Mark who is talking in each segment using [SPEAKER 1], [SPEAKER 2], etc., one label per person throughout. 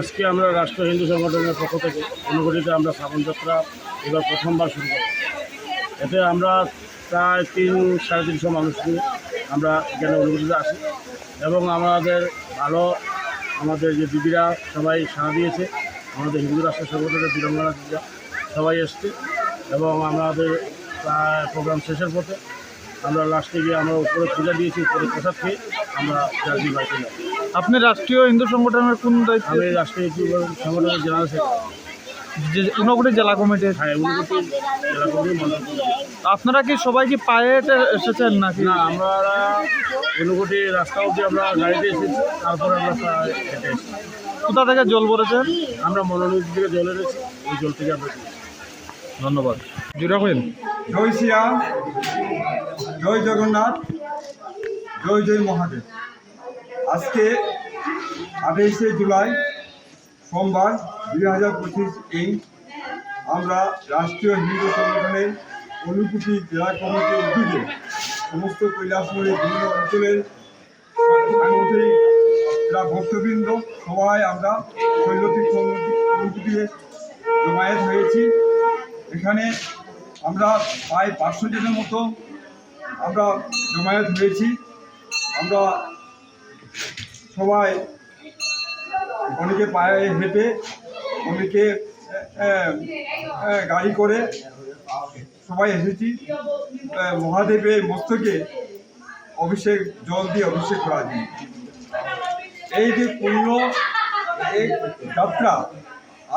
[SPEAKER 1] আজকে আমরা রাষ্ট্র হিন্দু সংগঠনের পক্ষ থেকে অনুগঠিত আমরা শ্রাবণ যাত্রা এবার প্রথমবার শুরু করি এতে আমরা প্রায় তিন, সাড়ে তিনশো মানুষ নিয়ে আমরা এখানে অনুগঠিত আসি এবং আমাদের ভালো আমাদের যে দিদিরা সবাই সাড়া দিয়েছে, আমাদের হিন্দু রাষ্ট্র সংগঠনের বীরঙ্গনা দিদিরা সবাই এসছে এবং আমাদের প্রায় প্রোগ্রাম শেষের পথে আমরা লাস্টে গিয়ে আমরা উপরে তুলে দিয়েছি, উপরে প্রসাদ খেয়ে আমরা জার্জি বাড়িতে যাই
[SPEAKER 2] আপনি রাষ্ট্রীয় হিন্দু সংগঠনের কোন দায়িত্বে?
[SPEAKER 1] আমি রাষ্ট্রীয় যুব সংগঠনের জেনারেল
[SPEAKER 2] যে ঊনকোটি জেলা কমিটির।
[SPEAKER 1] হ্যাঁ জেলা কমিটি।
[SPEAKER 2] আপনারা কি সবাই কি পায়ে এসেছেন নাকি?
[SPEAKER 1] না আমরা ঊনকোটি রাস্তা অবধি আমরা গাড়িতে এসেছি তারপরে আমরা
[SPEAKER 2] কোথা থেকে জল ভরেছেন
[SPEAKER 1] আমরা মনোনীত থেকে জল এনেছি ওই জল থেকে আমরা
[SPEAKER 2] ধন্যবাদ। জুড়া কইন
[SPEAKER 3] জয় শ্রীরাম জয় জগন্নাথ জয় জয় মহাদেব। আজকে আঠাইশে জুলাই সোমবার দুই হাজার পঁচিশ এই আমরা রাষ্ট্রীয় হিন্দু সংগঠনের অনুকুটি জেলা কমিটির উদ্যোগে সমস্ত কৈলাসপুরের বিভিন্ন অঞ্চলের সাংগঠনিক যারা ভক্তবৃন্দ, সবাই আমরা শৈলতীর্থ অনুকুটিতে জমায়েত হয়েছি। এখানে আমরা প্রায় পাঁচশো জনের মতো আমরা জমায়েত হয়েছি। আমরা সবাই অনেকে পায়ে হেঁটে, অনেকে গাড়ি করে সবাই এসেছি। মহাদেবের মস্তকে অভিষেক, জল দিয়ে অভিষেক করা যায় এই যে পূর্ণ যাত্রা,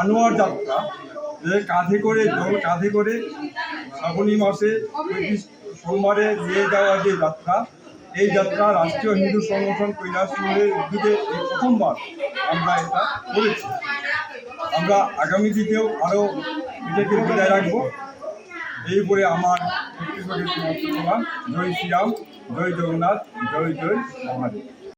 [SPEAKER 3] আনোয়ার যাত্রা, যে কাঁধে করে, জল কাঁধে করে শ্রাবণী মাসে সোমবারে নিয়ে যাওয়া যে যাত্রা এই যাত্রা রাষ্ট্রীয় হিন্দু সংগঠন কৈলাসপুরের উদ্যোগে এই প্রথমবার আমরা এটা করেছি। আমরা আগামী দিনেও আরও নিজেকে বিদায় রাখব। এই বলে আমার জয় শ্রীরাম, জয় জগন্নাথ, জয় জয় মহাদেব।